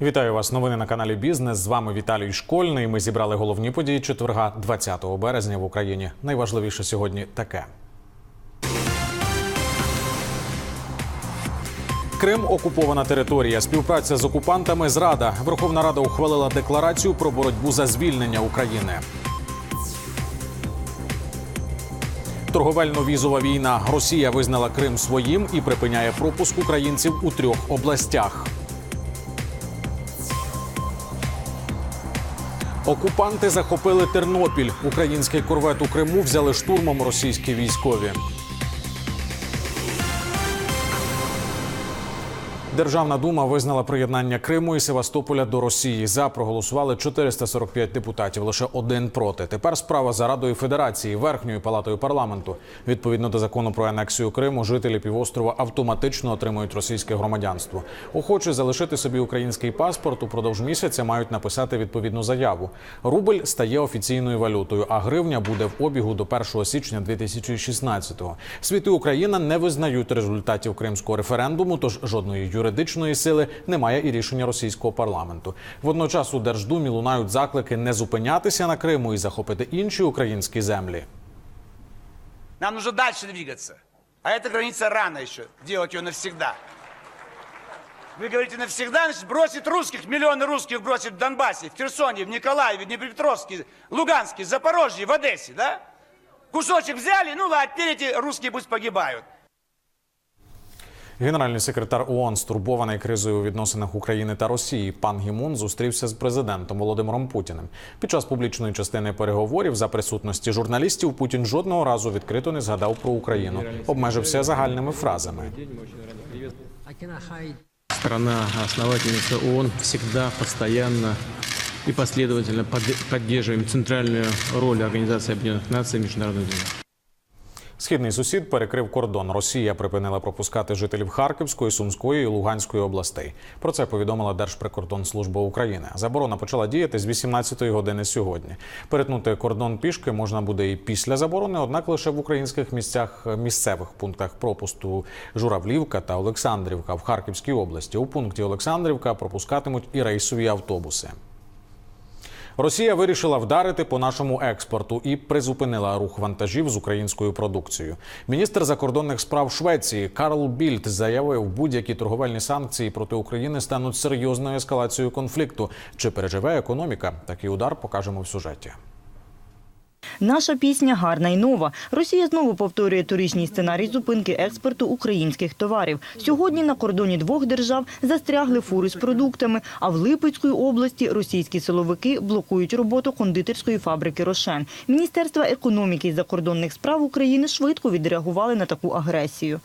Вітаю вас. Новини на каналі Бізнес. З вами Віталій Школьний. Ми зібрали головні події четверга, 20 березня в Україні. Найважливіше сьогодні таке. Крим окупована територія. Співпраця з окупантами зрада. Верховна Рада ухвалила декларацію про боротьбу за звільнення України. Торговельно-візова війна. Росія визнала Крим своїм і припиняє пропуск українців у трьох областях. Окупанти захопили Тернопіль. Український корвет у Криму взяли штурмом російські військові. Державна дума визнала приєднання Криму і Севастополя до Росії. За проголосували 445 депутатів, лише один проти. Тепер справа за Радою Федерації, верхньою палатою парламенту. Відповідно до закону про анексію Криму, жителі півострова автоматично отримують російське громадянство. Охочі залишити собі український паспорт упродовж місяця мають написати відповідну заяву. Рубль стає офіційною валютою, а гривня буде в обігу до 1 січня 2016-го. Світ і Україна не визнають результатів кримського референдуму, тож жодної юридичної сили немає і рішення російського парламенту. Водночас у Держдумі лунають заклики не зупинятися на Криму і захопити інші українські землі. Нам нужно дальше двигаться. А эта граница рано еще. Делать ее навсегда. Вы говорите навсегда, значит бросить русских, миллионы русских бросить в Донбассе, в Херсоне, в Николаеве, в Днепропетровске, Луганске, Запорожье, в Одессе, да? Кусочек взяли, ну ладно, теперь эти русские пусть погибают. Генеральний секретар ООН, стурбований кризою у відносинах України та Росії, пан Гімун зустрівся з президентом Володимиром Путіним. Під час публічної частини переговорів за присутності журналістів Путін жодного разу відкрито не згадав про Україну, обмежився загальними фразами. Страна-основательница ООН всегда, постоянно и последовательно под- поддерживаем центральную роль Организации Объединенных Наций в. Східний сусід перекрив кордон. Росія припинила пропускати жителів Харківської, Сумської і Луганської областей. Про це повідомила Держприкордонслужба України. Заборона почала діяти з 18-ї години сьогодні. Перетнути кордон пішки можна буде і після заборони, однак лише в українських місцях місцевих пунктах пропусту Журавлівка та Олександрівка в Харківській області. У пункті Олександрівка пропускатимуть і рейсові автобуси. Росія вирішила вдарити по нашому експорту і призупинила рух вантажів з українською продукцією. Міністр закордонних справ Швеції Карл Більд заявив, будь-які торговельні санкції проти України стануть серйозною ескалацією конфлікту. Чи переживе економіка? Такий удар покажемо в сюжеті. Наша пісня гарна й нова. Росія знову повторює торічній сценарій зупинки експорту українських товарів. Сьогодні на кордоні двох держав застрягли фури з продуктами, а в Липецькій області російські силовики блокують роботу кондитерської фабрики «Рошен». Міністерства економіки і закордонних справ України швидко відреагували на таку агресію.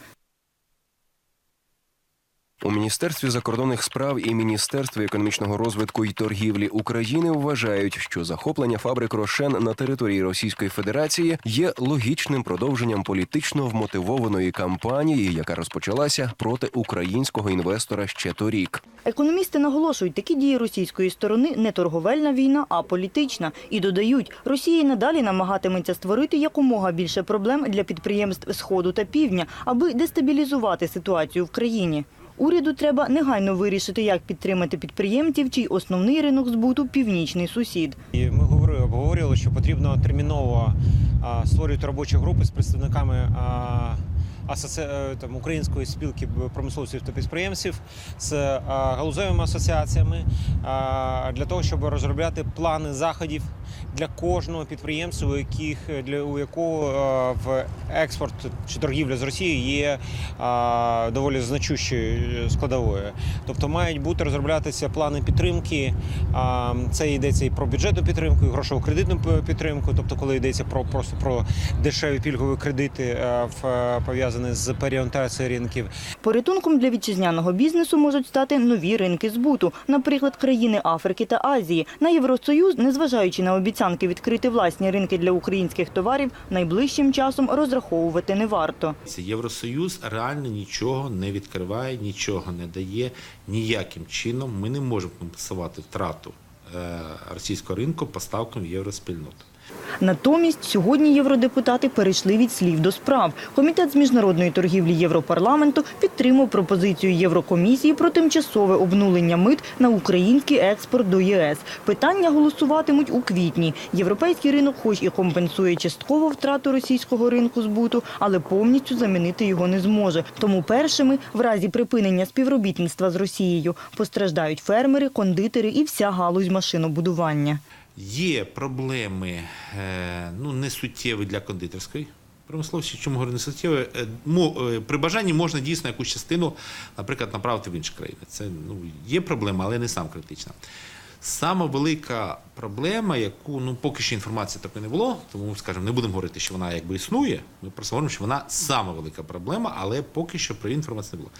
У Міністерстві закордонних справ і Міністерстві економічного розвитку і торгівлі України вважають, що захоплення фабрик Рошен на території Російської Федерації є логічним продовженням політично вмотивованої кампанії, яка розпочалася проти українського інвестора ще торік. Економісти наголошують, такі дії російської сторони не торговельна війна, а політична. І додають, Росія надалі намагатиметься створити якомога більше проблем для підприємств Сходу та Півдня, аби дестабілізувати ситуацію в країні. Уряду треба негайно вирішити, як підтримати підприємців, чий основний ринок збуту північний сусід. Ми говорили, обговорювали, що потрібно терміново створювати робочі групи з представниками там, української спілки промисловців та підприємців з а, галузевими асоціаціями для того, щоб розробляти плани заходів для кожного підприємства, у яких для у якого в експорт чи торгівля з Росією є доволі значущою складовою. Тобто мають бути розроблятися плани підтримки. Це йдеться і про бюджетну підтримку, і грошову кредитну підтримку. Тобто, коли йдеться про просто про дешеві пільгові кредити, е, в- е, пов'язані з переорієнтацією ринків. Порятунком для вітчизняного бізнесу можуть стати нові ринки збуту, наприклад, країни Африки та Азії. На Євросоюз, незважаючи на обіцянки відкрити власні ринки для українських товарів, найближчим часом розраховувати не варто. Євросоюз реально нічого не відкриває, нічого не дає ніяким чином. Ми не можемо компенсувати втрату е, російського ринку поставками в євроспільноту. Натомість сьогодні євродепутати перейшли від слів до справ. Комітет з міжнародної торгівлі Європарламенту підтримав пропозицію Єврокомісії про тимчасове обнулення мит на український експорт до ЄС. Питання голосуватимуть у квітні. Європейський ринок, хоч і компенсує частково втрату російського ринку збуту, але повністю замінити його не зможе. Тому першими, в разі припинення співробітництва з Росією, постраждають фермери, кондитери і вся галузь машинобудування. Є проблеми е, ну, не суттєві для кондитерської промисловості. Чому говорю не суттєві? Е, е, При бажанні можна дійсно якусь частину, наприклад, направити в інші країни. Це ну, є проблема, але не сам критична. Сама велика проблема, яку ну поки що інформації такої не було, тому скажімо, не будемо говорити, що вона якби існує. Ми просто говоримо, що вона сама велика проблема, але поки що про інформації не було.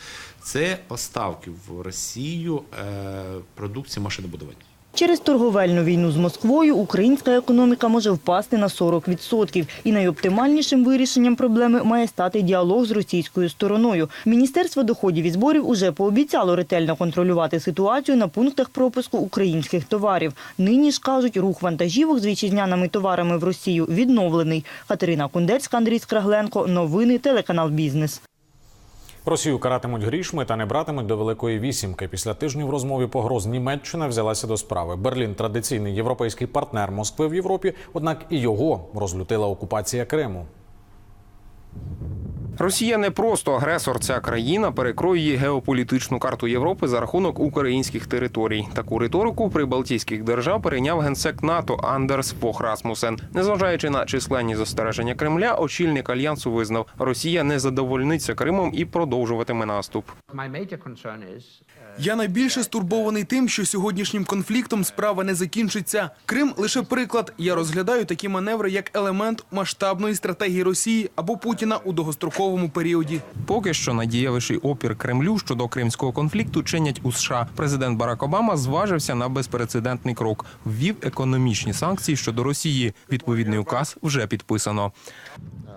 Це поставки в Росію е, продукції машинобудування. Через торговельну війну з Москвою українська економіка може впасти на 40%. І найоптимальнішим вирішенням проблеми має стати діалог з російською стороною. Міністерство доходів і зборів уже пообіцяло ретельно контролювати ситуацію на пунктах пропуску українських товарів. Нині ж кажуть, рух вантажівок з вітчизняними товарами в Росію відновлений. Катерина Кундецька, Андрій Скрагленко. Новини телеканал Бізнес. Росію каратимуть грішми та не братимуть до Великої вісімки. Після тижнів розмови погроз Німеччина взялася до справи. Берлін традиційний європейський партнер Москви в Європі, однак і його розлютила окупація Криму. Росія не просто агресор. Ця країна перекроює геополітичну карту Європи за рахунок українських територій. Таку риторику прибалтійських держав перейняв генсек НАТО Андерс Фох Расмусен. Незважаючи на численні застереження Кремля, очільник альянсу визнав, Росія не задовольниться Кримом і продовжуватиме наступ. Я найбільше стурбований тим, що сьогоднішнім конфліктом справа не закінчиться. Крим лише приклад. Я розглядаю такі маневри як елемент масштабної стратегії Росії або Путіна у довгостроковому періоді. Поки що надіявіший опір Кремлю щодо кримського конфлікту чинять у США. Президент Барак Обама зважився на безпрецедентний крок. Ввів економічні санкції щодо Росії. Відповідний указ вже підписано.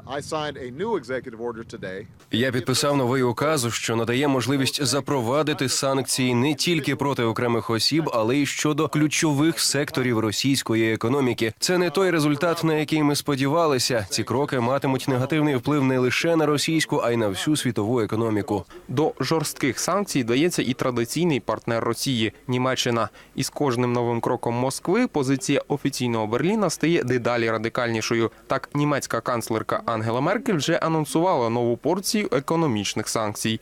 I signed a new executive order today. Я підписав новий указ, що надає можливість запровадити санкції не тільки проти окремих осіб, але й щодо ключових секторів російської економіки. Це не той результат, на який ми сподівалися. Ці кроки матимуть негативний вплив не лише на російську, а й на всю світову економіку. До жорстких санкцій дається і традиційний партнер Росії Німеччина. І з кожним новим кроком Москви позиція офіційного Берліна стає дедалі радикальнішою. Так, німецька канцлерка Ангела Меркель вже анонсувала нову порцію економічних санкцій.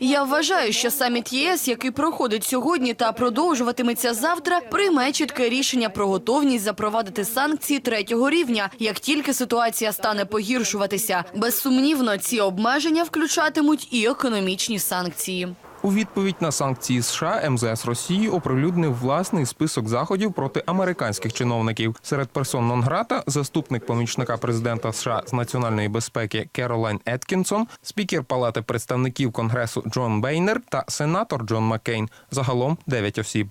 Я вважаю, що саміт ЄС, який проходить сьогодні та продовжуватиметься завтра, прийме чітке рішення про готовність запровадити санкції третього рівня, як тільки ситуація стане погіршуватися. Безсумнівно, ці обмеження включатимуть і економічні санкції. У відповідь на санкції США МЗС Росії оприлюднив власний список заходів проти американських чиновників. Серед персон нон-грата заступник помічника президента США з національної безпеки Керолайн Еткінсон, спікер Палати представників Конгресу Джон Бейнер та сенатор Джон Маккейн. Загалом 9 осіб.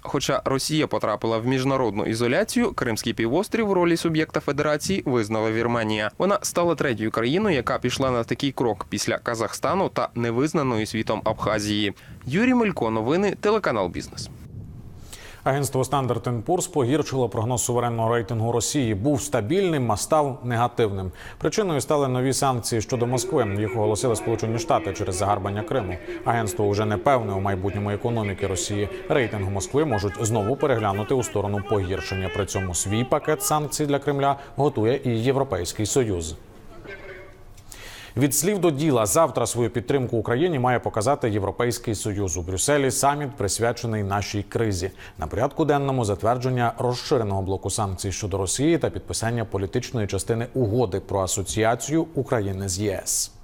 Хоча Росія потрапила в міжнародну ізоляцію, Кримський півострів в ролі суб'єкта федерації визнала Вірменія. Вона стала третьою країною, яка пішла на такий крок після Казахстану та невизнаної світом Абхазії. Юрій Мелько, новини, телеканал Бізнес. Агентство Standard Poor's погіршило прогноз суверенного рейтингу Росії. Був стабільним, а став негативним. Причиною стали нові санкції щодо Москви. Їх оголосили Сполучені Штати через загарбання Криму. Агентство вже не певне у майбутньому економіки Росії. Рейтинг Москви можуть знову переглянути у сторону погіршення. При цьому свій пакет санкцій для Кремля готує і Європейський Союз. Від слів до діла завтра свою підтримку Україні має показати Європейський Союз у Брюсселі. Саміт присвячений нашій кризі. На порядку денному затвердження розширеного блоку санкцій щодо Росії та підписання політичної частини угоди про асоціацію України з ЄС.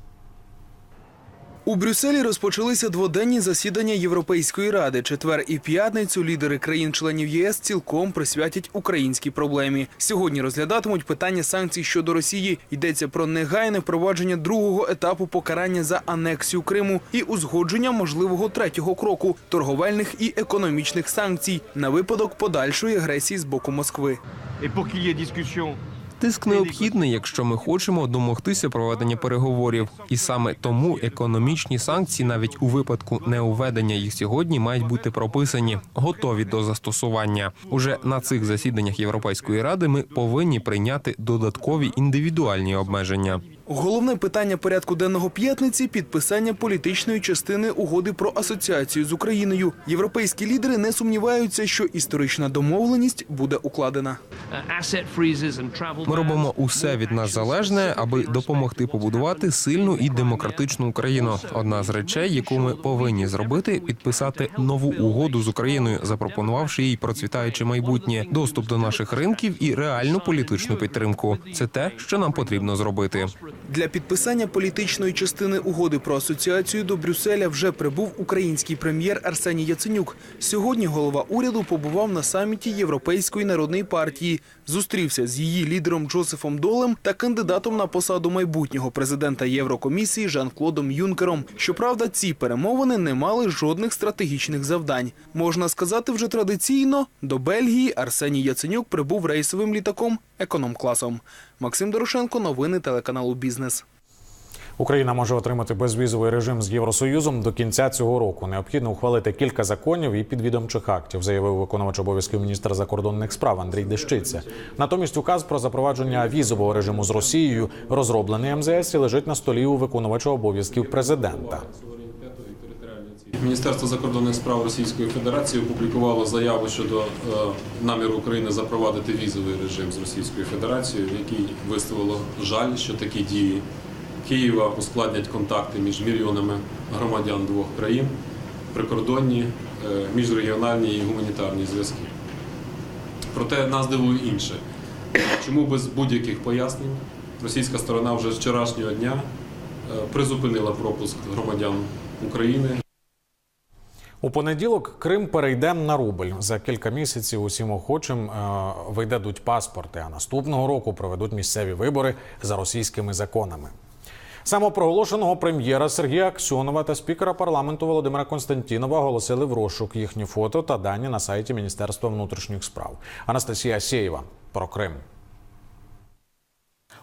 У Брюсселі розпочалися дводенні засідання Європейської ради. Четвер і п'ятницю лідери країн-членів ЄС цілком присвятять українській проблемі. Сьогодні розглядатимуть питання санкцій щодо Росії. Йдеться про негайне впровадження другого етапу покарання за анексію Криму і узгодження можливого третього кроку торговельних і економічних санкцій на випадок подальшої агресії з боку Москви. Тиск необхідний, якщо ми хочемо домогтися проведення переговорів, і саме тому економічні санкції, навіть у випадку неуведення їх сьогодні, мають бути прописані, готові до застосування. Уже на цих засіданнях Європейської ради ми повинні прийняти додаткові індивідуальні обмеження. Головне питання порядку денного п'ятниці підписання політичної частини угоди про асоціацію з Україною. Європейські лідери не сумніваються, що історична домовленість буде укладена. Ми робимо усе від нас залежне, аби допомогти побудувати сильну і демократичну Україну. Одна з речей, яку ми повинні зробити, підписати нову угоду з Україною, запропонувавши їй процвітаюче майбутнє, доступ до наших ринків і реальну політичну підтримку. Це те, що нам потрібно зробити. Для підписання політичної частини угоди про асоціацію до Брюсселя вже прибув український прем'єр Арсеній Яценюк. Сьогодні голова уряду побував на саміті Європейської народної партії, зустрівся з її лідером Джозефом Долем та кандидатом на посаду майбутнього президента Єврокомісії Жан-Клодом Юнкером. Щоправда, ці перемовини не мали жодних стратегічних завдань. Можна сказати, вже традиційно до Бельгії Арсеній Яценюк прибув рейсовим літаком економ-класом. Максим Дорошенко, новини телеканалу Бізнес. Україна може отримати безвізовий режим з Євросоюзом до кінця цього року. Необхідно ухвалити кілька законів і підвідомчих актів, заявив виконувач обов'язків міністра закордонних справ Андрій Дещиця. Натомість указ про запровадження візового режиму з Росією, розроблений МЗС, і лежить на столі у виконувача обов'язків президента. Міністерство закордонних справ Російської Федерації опублікувало заяву щодо е, наміру України запровадити візовий режим з Російською Федерацією, в якій висловило жаль, що такі дії Києва ускладнять контакти між мільйонами громадян двох країн, прикордонні, е, міжрегіональні і гуманітарні зв'язки. Проте нас дивує інше. Чому без будь-яких пояснень російська сторона вже з вчорашнього дня е, призупинила пропуск громадян України У понеділок Крим перейде на рубль. За кілька місяців усім охочим е, видадуть паспорти, а наступного року проведуть місцеві вибори за російськими законами. Самопроголошеного прем'єра Сергія Аксьонова та спікера парламенту Володимира Константінова оголосили в розшук їхні фото та дані на сайті Міністерства внутрішніх справ. Анастасія Сєєва про Крим.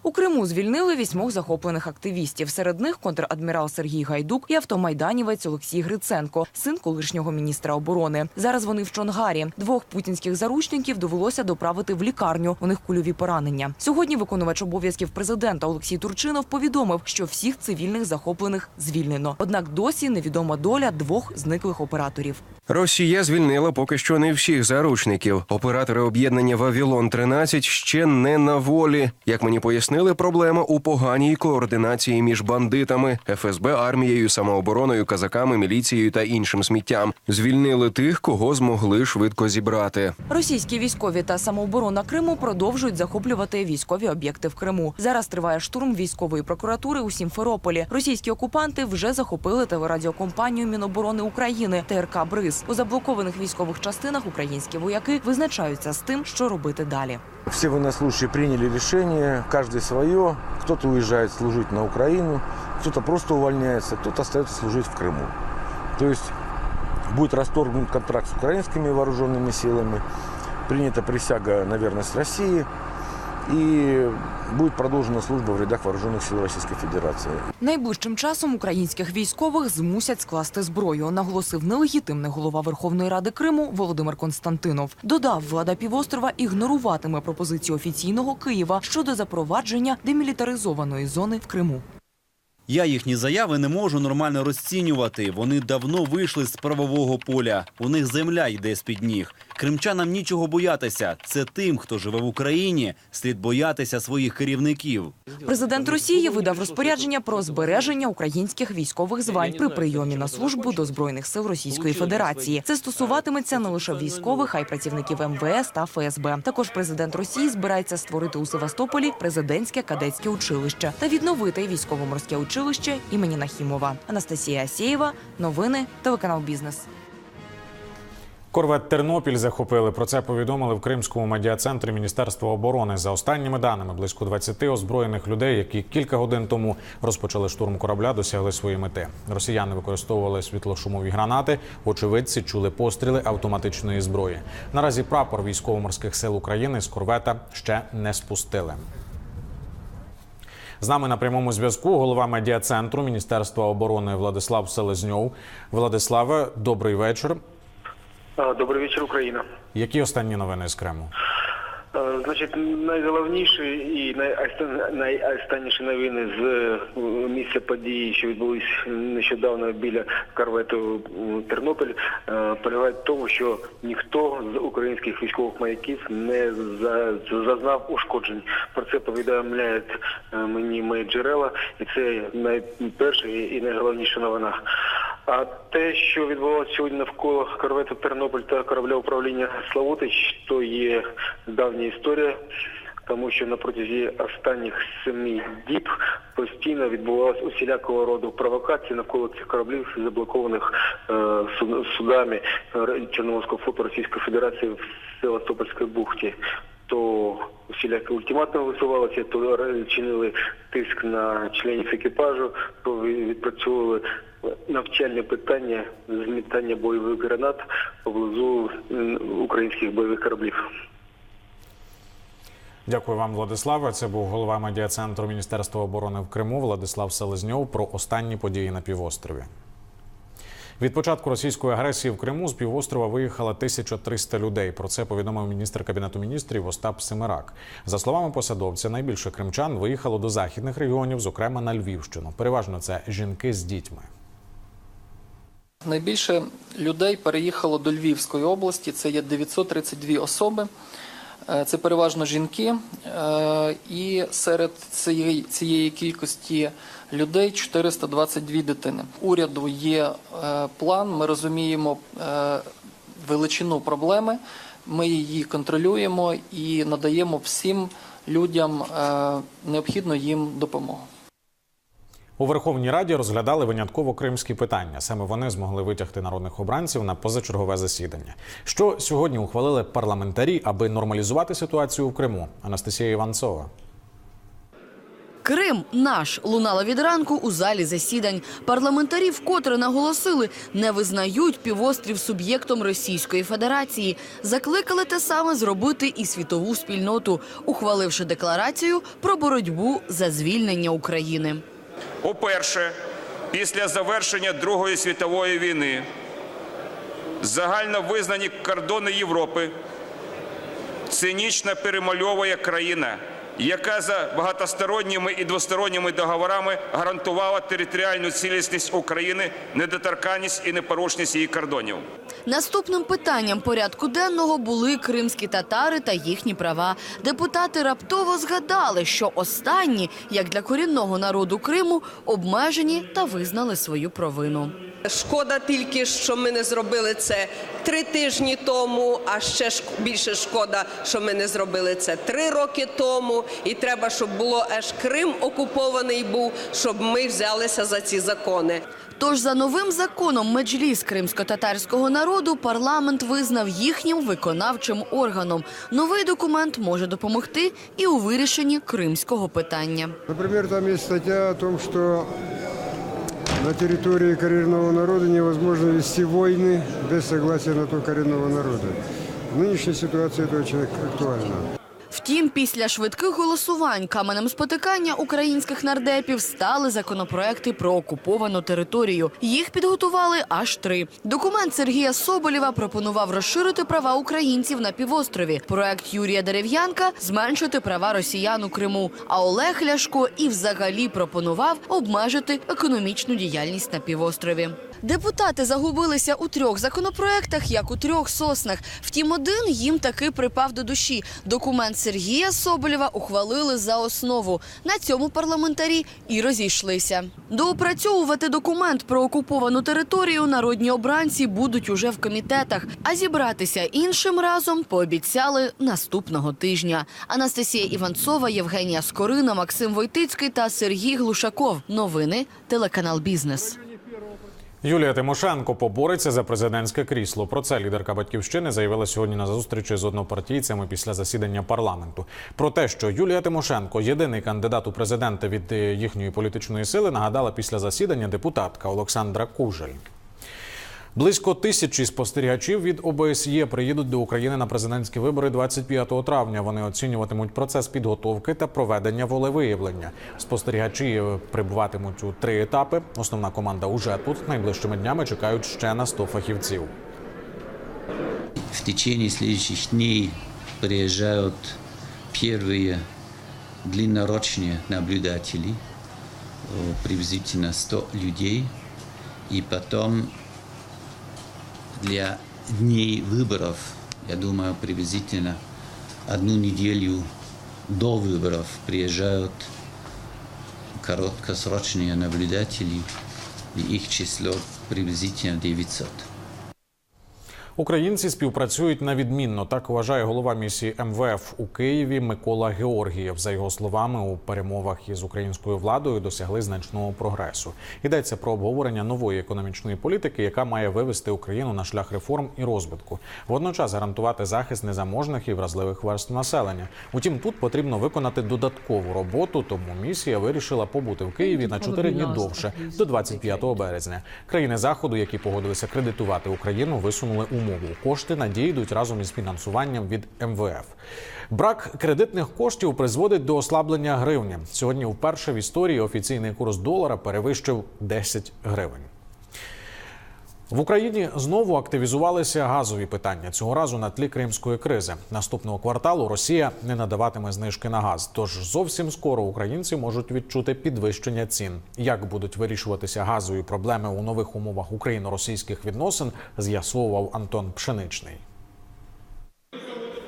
У Криму звільнили вісьмох захоплених активістів. Серед них контрадмірал Сергій Гайдук і автомайданівець Олексій Гриценко, син колишнього міністра оборони. Зараз вони в Чонгарі. Двох путінських заручників довелося доправити в лікарню. У них кульові поранення. Сьогодні виконувач обов'язків президента Олексій Турчинов повідомив, що всіх цивільних захоплених звільнено. Однак досі невідома доля двох зниклих операторів. Росія звільнила поки що не всіх заручників. Оператори об'єднання Вавілон 13 ще не на волі. Як мені пояснили, проблема у поганій координації між бандитами, ФСБ, армією, самообороною, казаками, міліцією та іншим сміттям. Звільнили тих, кого змогли швидко зібрати. Російські військові та самооборона Криму продовжують захоплювати військові об'єкти в Криму. Зараз триває штурм військової прокуратури у Сімферополі. Російські окупанти вже захопили телерадіокомпанію Міноборони України ТРК Бриз. У заблокованих військових частинах українські вояки визначаються з тим, що робити далі. Все военнослужащие приняли решение, каждый свое. Кто-то уезжает служить на Украину, кто-то просто увольняется, кто-то остается служить в Крыму. То есть будет расторгнут контракт с украинскими вооруженными силами, принята присяга на верность России и будет продолжена служба в рядах вооруженных сил Российской Федерации. Найближчим часом українських військових змусять скласти зброю, наголосив нелегітимний голова Верховної Ради Криму Володимир Константинов. Додав, влада півострова ігноруватиме пропозицію офіційного Києва щодо запровадження демілітаризованої зони в Криму. Я їхні заяви не можу нормально розцінювати. Вони давно вийшли з правового поля. У них земля йде з-під ніг. Кримчанам нічого боятися. Це тим, хто живе в Україні, слід боятися своїх керівників. Президент Росії видав розпорядження про збереження українських військових звань при прийомі на службу до збройних сил Російської Федерації. Це стосуватиметься не лише військових, а й працівників МВС та ФСБ. Також президент Росії збирається створити у Севастополі президентське кадетське училище та відновити військово-морське училище імені Нахімова. Анастасія Асєєва, новини, телеканал Бізнес. Корвет Тернопіль захопили. Про це повідомили в Кримському медіа-центрі Міністерства оборони. За останніми даними, близько 20 озброєних людей, які кілька годин тому розпочали штурм корабля, досягли свої мети. Росіяни використовували світлошумові гранати. Очевидці чули постріли автоматичної зброї. Наразі прапор військово-морських сил України з корвета ще не спустили. З нами на прямому зв'язку голова медіа-центру Міністерства оборони Владислав Селезньов. Владиславе, добрий вечір. Добрий вечір, Україна. Які останні новини з Криму? Е, Значить, найголовніші і найостан- найостанніші новини з місця події, що відбулись нещодавно біля корвету м, Тернопіль, полягають в тому, що ніхто з українських військових маяків не зазнав ушкоджень. Про це повідомляють мені мої джерела, і це найперша і найголовніша новина. А те, що відбувалося сьогодні навколо корвету Тернопіль та корабля управління Славутич, то є давня історія, тому що на протязі останніх семи діб постійно відбувалися усілякого роду провокації навколо цих кораблів, заблокованих е, суд- судами Чорноморського флоту Російської Федерації в Севастопольській бухті. То усілякі ультиматуми висувалися, то чинили тиск на членів екіпажу, то відпрацьовували навчальне питання змітання бойових гранат поблизу українських бойових кораблів. Дякую вам, Владиславе. Це був голова медіа-центру Міністерства оборони в Криму Владислав Селезньов про останні події на півострові. Від початку російської агресії в Криму з півострова виїхало 1300 людей. Про це повідомив міністр кабінету міністрів Остап Семирак. За словами посадовця, найбільше кримчан виїхало до західних регіонів, зокрема на Львівщину. Переважно це жінки з дітьми. Найбільше людей переїхало до Львівської області. Це є 932 особи. Е, Це переважно жінки. Е, І серед цієї кількості людей 422 дитини. Уряду є е, план. Ми розуміємо е, величину проблеми. Ми її контролюємо і надаємо всім людям е, необхідну їм допомогу. У Верховній Раді розглядали винятково кримські питання. Саме вони змогли витягти народних обранців на позачергове засідання. Що сьогодні ухвалили парламентарі, аби нормалізувати ситуацію в Криму? Анастасія Іванцова. Крим наш лунало від ранку у залі засідань. Парламентарі вкотре наголосили, не визнають півострів суб'єктом Російської Федерації. Закликали те саме зробити і світову спільноту, ухваливши декларацію про боротьбу за звільнення України. Уперше, після завершення Другої світової війни, загально визнані кордони Європи цинічно перемальовує країна, яка за багатосторонніми і двосторонніми договорами гарантувала територіальну цілісність України, недоторканність і непорушність її кордонів. Наступним питанням порядку денного були кримські татари та їхні права. Депутати раптово згадали, що останні, як для корінного народу Криму, обмежені та визнали свою провину. Шкода тільки, що ми не зробили це три тижні тому, а ще більше шкода, що ми не зробили це три роки тому. І треба, щоб було аж Крим окупований був, щоб ми взялися за ці закони. Тож за новим законом Меджліс кримсько-татарського народу парламент визнав їхнім виконавчим органом. Новий документ може допомогти і у вирішенні кримського питання. Например, там есть статья о том, что на территории коренного народа невозможно вести войны без согласия на то коренного народа. В нынешней ситуации это очень актуально. Втім, після швидких голосувань каменем спотикання українських нардепів стали законопроекти про окуповану територію. Їх підготували аж три. Документ Сергія Соболєва пропонував розширити права українців на півострові. Проект Юрія Дерев'янка зменшити права росіян у Криму. А Олег Ляшко і взагалі пропонував обмежити економічну діяльність на півострові. Депутати загубилися у трьох законопроектах, як у трьох соснах. Втім, один їм таки припав до душі. Документ Сергія Соболєва ухвалили за основу. На цьому парламентарі і розійшлися. Доопрацьовувати документ про окуповану територію народні обранці будуть уже в комітетах. А зібратися іншим разом пообіцяли наступного тижня. Анастасія Іванцова, Євгенія Скорина, Максим Войтицький та Сергій Глушаков. Новини телеканал Бізнес. Юлія Тимошенко побореться за президентське крісло. Про це лідерка батьківщини заявила сьогодні на зустрічі з однопартійцями після засідання парламенту. Про те, що Юлія Тимошенко єдиний кандидат у президенти від е, їхньої політичної сили, нагадала після засідання депутатка Олександра Кужель. Близько тисячі спостерігачів від ОБСЄ приїдуть до України на президентські вибори 25 травня. Вони оцінюватимуть процес підготовки та проведення волевиявлення. Спостерігачі прибуватимуть у три етапи. Основна команда уже тут. Найближчими днями чекають ще на 100 фахівців. В течение следующих дней приезжают первые длиннорочные наблюдатели, э, приблизительно 100 людей. И потом для дней выборов, я думаю, приблизительно одну неделю до выборов приезжают короткосрочные наблюдатели, и их число приблизительно 900. Українці співпрацюють на відмінно. Так вважає голова місії МВФ у Києві Микола Георгієв. За його словами, у перемовах із українською владою досягли значного прогресу. Йдеться про обговорення нової економічної політики, яка має вивести Україну на шлях реформ і розвитку. Водночас гарантувати захист незаможних і вразливих верств населення. Утім, тут потрібно виконати додаткову роботу. Тому місія вирішила побути в Києві на 4 дні довше до 25 березня. Країни заходу, які погодилися кредитувати Україну, висунули умову. Кошти надійдуть разом із фінансуванням від МВФ. Брак кредитних коштів призводить до ослаблення гривні. Сьогодні вперше в історії офіційний курс долара перевищив 10 гривень. В Україні знову активізувалися газові питання цього разу на тлі кримської кризи. Наступного кварталу Росія не надаватиме знижки на газ. Тож зовсім скоро українці можуть відчути підвищення цін. Як будуть вирішуватися газові проблеми у нових умовах україно-російських відносин, з'ясовував Антон Пшеничний.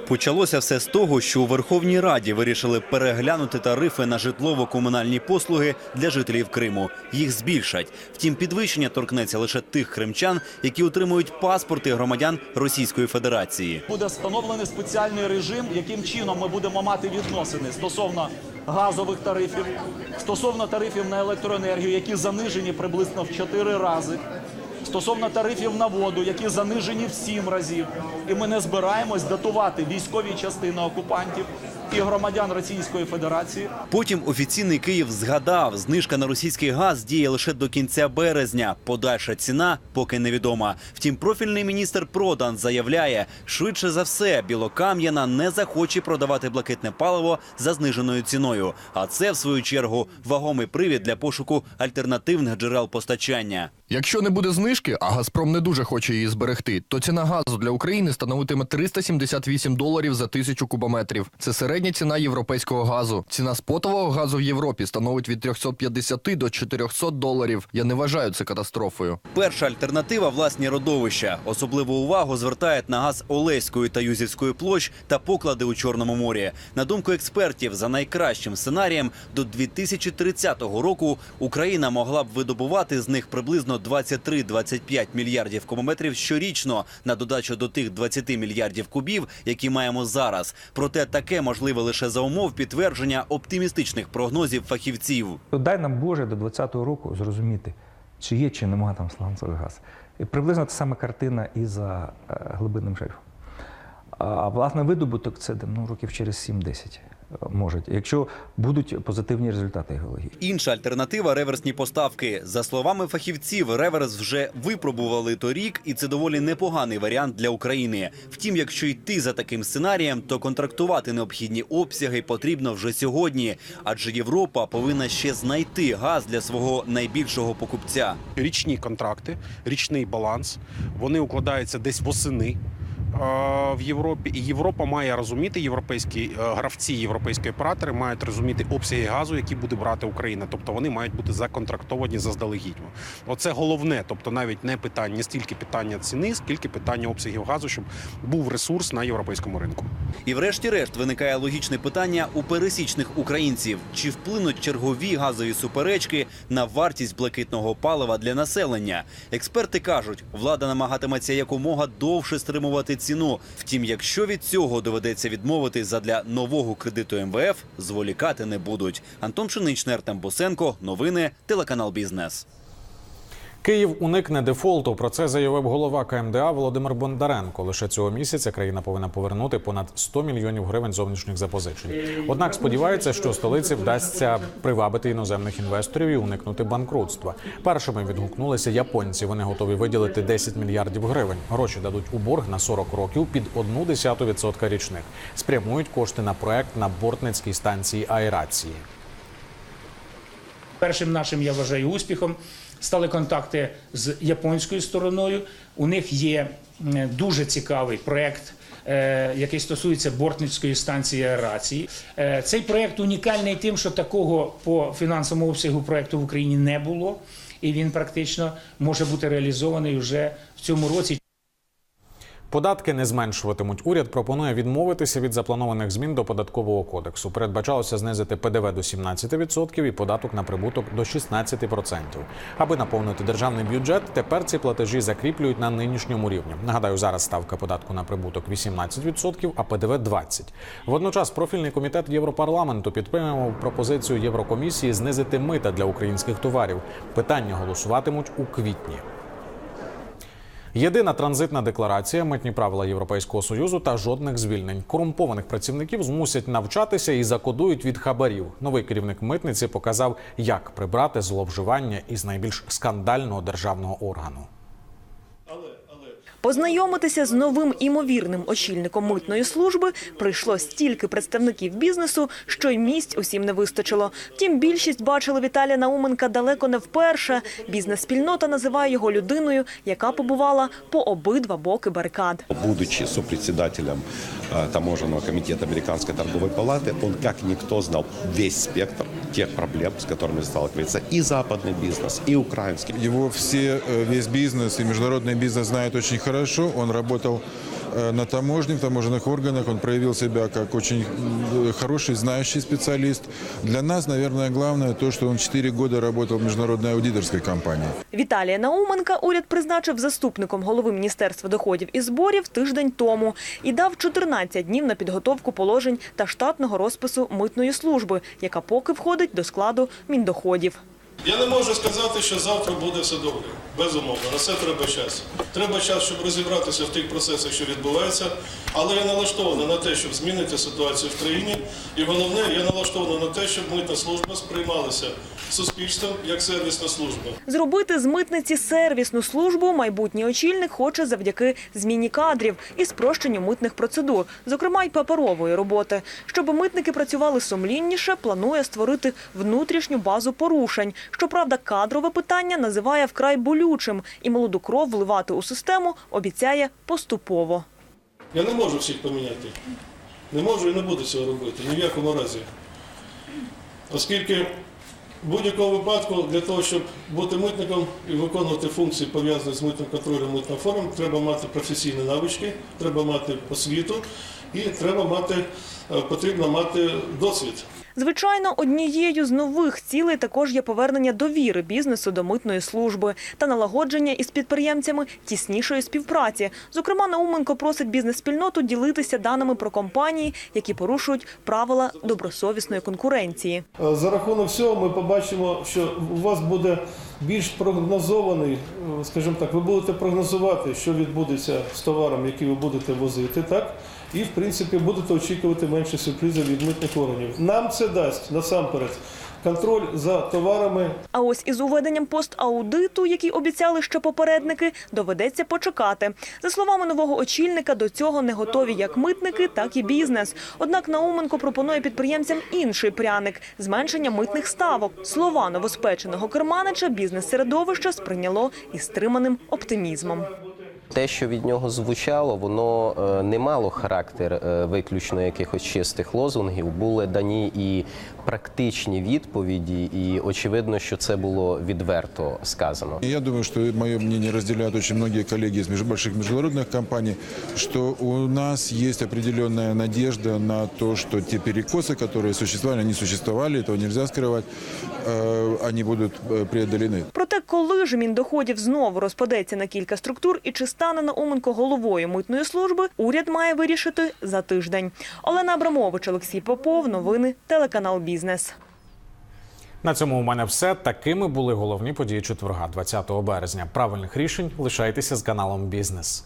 Почалося все з того, що у Верховній Раді вирішили переглянути тарифи на житлово-комунальні послуги для жителів Криму. Їх збільшать. Втім, підвищення торкнеться лише тих кримчан, які отримують паспорти громадян Російської Федерації. Буде встановлений спеціальний режим, яким чином ми будемо мати відносини стосовно газових тарифів, стосовно тарифів на електроенергію, які занижені приблизно в 4 рази. Стосовно тарифів на воду, які занижені в 7 разів, і ми не збираємось датувати військові частини окупантів і громадян Російської Федерації. Потім офіційний Київ згадав, знижка на російський газ діє лише до кінця березня. Подальша ціна поки невідома. Втім, профільний міністр Продан заявляє, швидше за все, Білокам'яна не захоче продавати блакитне паливо за зниженою ціною. А це, в свою чергу, вагомий привід для пошуку альтернативних джерел постачання. Якщо не буде знижки, а Газпром не дуже хоче її зберегти, то ціна газу для України становитиме 378 доларів за тисячу кубометрів. Це середня ціна європейського газу. Ціна спотового газу в Європі становить від 350 до 400 доларів. Я не вважаю це катастрофою. Перша альтернатива власні родовища. Особливу увагу звертають на газ Олеської та Юзівської площ та поклади у Чорному морі. На думку експертів, за найкращим сценарієм до 2030 року Україна могла б видобувати з них приблизно 23-25 мільярдів кубометрів щорічно на додачу до тих 20 мільярдів кубів, які маємо зараз. Проте таке можливе лише за умов підтвердження оптимістичних прогнозів фахівців. Дай нам Боже до 20-го року зрозуміти, чи є, чи немає там сланцевий газ. І приблизно та сама картина і за е, глибинним шельфом. А власне видобуток це ну, років через 7-10 можуть, якщо будуть позитивні результати геології. Інша альтернатива реверсні поставки. За словами фахівців, реверс вже випробували торік, і це доволі непоганий варіант для України. Втім, якщо йти за таким сценарієм, то контрактувати необхідні обсяги потрібно вже сьогодні, адже Європа повинна ще знайти газ для свого найбільшого покупця. Річні контракти, річний баланс. Вони укладаються десь восени. В Європі і Європа має розуміти, європейські е, гравці, європейські оператори мають розуміти обсяги газу, які буде брати Україна. Тобто вони мають бути законтрактовані заздалегідь. Оце головне, тобто навіть не питання, не стільки питання ціни, скільки питання обсягів газу, щоб був ресурс на європейському ринку. І врешті-решт виникає логічне питання у пересічних українців: чи вплинуть чергові газові суперечки на вартість блакитного палива для населення? Експерти кажуть, влада намагатиметься якомога довше стримувати ціну. Втім, якщо від цього доведеться відмовити задля нового кредиту МВФ, зволікати не будуть. Антон Пшеничний, Артем Босенко, новини, телеканал Бізнес. Київ уникне дефолту. Про це заявив голова КМДА Володимир Бондаренко. Лише цього місяця країна повинна повернути понад 100 мільйонів гривень зовнішніх запозичень. Однак сподівається, що столиці вдасться привабити іноземних інвесторів і уникнути банкрутства. Першими відгукнулися японці. Вони готові виділити 10 мільярдів гривень. Гроші дадуть у борг на 40 років під 1,1% річних. Спрямують кошти на проект на бортницькій станції аерації. Першим нашим, я вважаю, успіхом стали контакти з японською стороною. У них є дуже цікавий проект. е, Який стосується бортницької станції аерації, Е, цей проект унікальний тим, що такого по фінансовому обсягу проекту в Україні не було, і він практично може бути реалізований вже в цьому році. Податки не зменшуватимуть. Уряд пропонує відмовитися від запланованих змін до податкового кодексу. Передбачалося знизити ПДВ до 17% і податок на прибуток до 16%. Аби наповнити державний бюджет, тепер ці платежі закріплюють на нинішньому рівні. Нагадаю, зараз ставка податку на прибуток 18%, а ПДВ 20%. Водночас профільний комітет Європарламенту підтримав пропозицію Єврокомісії знизити мита для українських товарів. Питання голосуватимуть у квітні. Єдина транзитна декларація, митні правила Європейського союзу та жодних звільнень. Корумпованих працівників змусять навчатися і закодують від хабарів. Новий керівник митниці показав, як прибрати зловживання із найбільш скандального державного органу. Познайомитися з новим імовірним очільником митної служби прийшло стільки представників бізнесу, що й місць усім не вистачило. Втім, більшість бачили Віталія Науменка далеко не вперше. Бізнес-спільнота називає його людиною, яка побувала по обидва боки барикад. Будучи сопредседателем э, таможенного комитета Американской торговой палаты, он как никто знал весь спектр тех проблем, с которыми сталкивается и западный бизнес, и украинский. Его все, э, весь бизнес и международный бизнес знают очень хорошо. Он работал э, на таможне, в таможенных органах. Он проявил себя как очень хороший, знающий специалист. Для нас, наверное, главное то, что он 4 года работал в международной аудиторской компании. Віталія Науменка уряд призначив заступником голови Міністерства доходів і зборів тиждень тому і дав 14 днів на підготовку положень та штатного розпису митної служби, яка поки входить до складу Міндоходів. Я не можу сказати, що завтра буде все добре. Безумовно, на це треба час. Треба час, щоб розібратися в тих процесах, що відбуваються. Але я налаштований на те, щоб змінити ситуацію в країні. І головне, я налаштований на те, щоб митна служба сприймалася суспільством як сервісна служба. Зробити з митниці сервісну службу майбутній очільник хоче завдяки зміні кадрів і спрощенню митних процедур, зокрема й паперової роботи. Щоб митники працювали сумлінніше, планує створити внутрішню базу порушень. Щоправда, кадрове питання називає вкрай болючим, і молоду кров вливати у систему обіцяє поступово. Я не можу всіх поміняти. Не можу і не буду цього робити, ні в якому разі. Оскільки в будь-якому випадку для того, щоб бути митником і виконувати функції, пов'язані з митним контролем митним формом, треба мати професійні навички, треба мати освіту і треба мати, е, потрібно мати досвід. Звичайно, однією з нових цілей також є повернення довіри бізнесу до митної служби та налагодження із підприємцями тіснішої співпраці. Зокрема, Науменко просить бізнес-спільноту ділитися даними про компанії, які порушують правила добросовісної конкуренції. Е, За рахунок всього ми побачимо, що у вас буде більш прогнозований, е, скажімо так, ви будете прогнозувати, що відбудеться з товаром, який ви будете возити, так? І, в принципі, будете очікувати менше сюрпризів від митних органів. Нам це дасть насамперед контроль за товарами, А ось із уведенням пост-аудиту, який обіцяли ще попередники, доведеться почекати. За словами нового очільника, до цього не готові як митники, так і бізнес. Однак Науменко пропонує підприємцям інший пряник зменшення митних ставок. Слова новоспеченого керманича бізнес-середовище сприйняло із стриманим оптимізмом. Те, що від нього звучало, воно е, не мало характер е, виключно якихось чистих лозунгів. Були дані і практичні відповіді, і очевидно, що це було відверто сказано. И Я думаю, что мое мнение разделяют очень многие коллеги из меж- больших международных компаний, что у нас есть определенная надежда на то, что те перекосы, которые существовали, они существовали, этого нельзя скрывать, э, они будут э, преодолены. Проте, коли ж Міндоходів знову розпадеться на кілька структур і чи стане Науменко головою митної служби, уряд має вирішити за тиждень. Олена Абрамович, Олексій Попов, новини, телеканал Бізнес. На цьому у мене все. Такими були головні події четверга, 20 березня. Правильних рішень лишайтеся з каналом Бізнес.